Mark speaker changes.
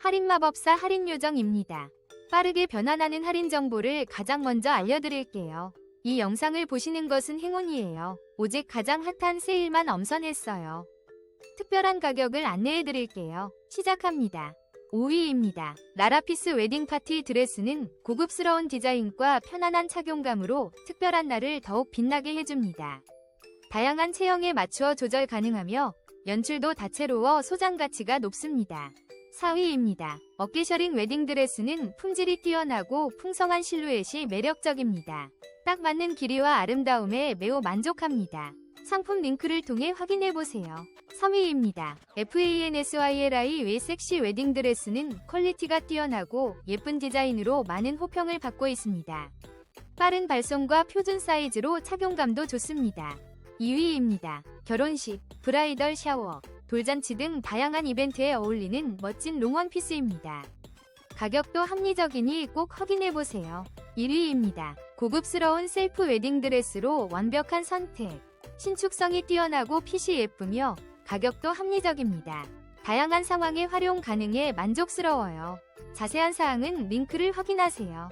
Speaker 1: 할인마법사 할인요정입니다. 빠르게 변환하는 할인 정보를 가장 먼저 알려드릴게요. 이 영상을 보시는 것은 행운이에요. 오직 가장 핫한 세일만 엄선했어요. 특별한 가격을 안내해드릴게요. 시작합니다. 5위입니다. 라라피스 웨딩 파티 드레스는 고급스러운 디자인과 편안한 착용감으로 특별한 날을 더욱 빛나게 해줍니다. 다양한 체형에 맞추어 조절 가능하며 연출도 다채로워 소장 가치가 높습니다. 4위입니다. 어깨셔링 웨딩 드레스는 품질이 뛰어나고 풍성한 실루엣이 매력적입니다. 딱 맞는 길이와 아름다움에 매우 만족합니다. 상품 링크를 통해 확인해보세요. 3위입니다. FANSYLI 웨 섹시 웨딩 드레스는 퀄리티가 뛰어나고 예쁜 디자인으로 많은 호평을 받고 있습니다. 빠른 발송과 표준 사이즈로 착용감도 좋습니다. 2위입니다. 결혼식, 브라이덜 샤워, 돌잔치 등 다양한 이벤트에 어울리는 멋진 롱원 피스입니다. 가격도 합리적이니 꼭 확인해보세요. 1위입니다. 고급스러운 셀프 웨딩 드레스로 완벽한 선택. 신축성이 뛰어나고 핏이 예쁘며 가격도 합리적입니다. 다양한 상황에 활용 가능해 만족스러워요. 자세한 사항은 링크를 확인하세요.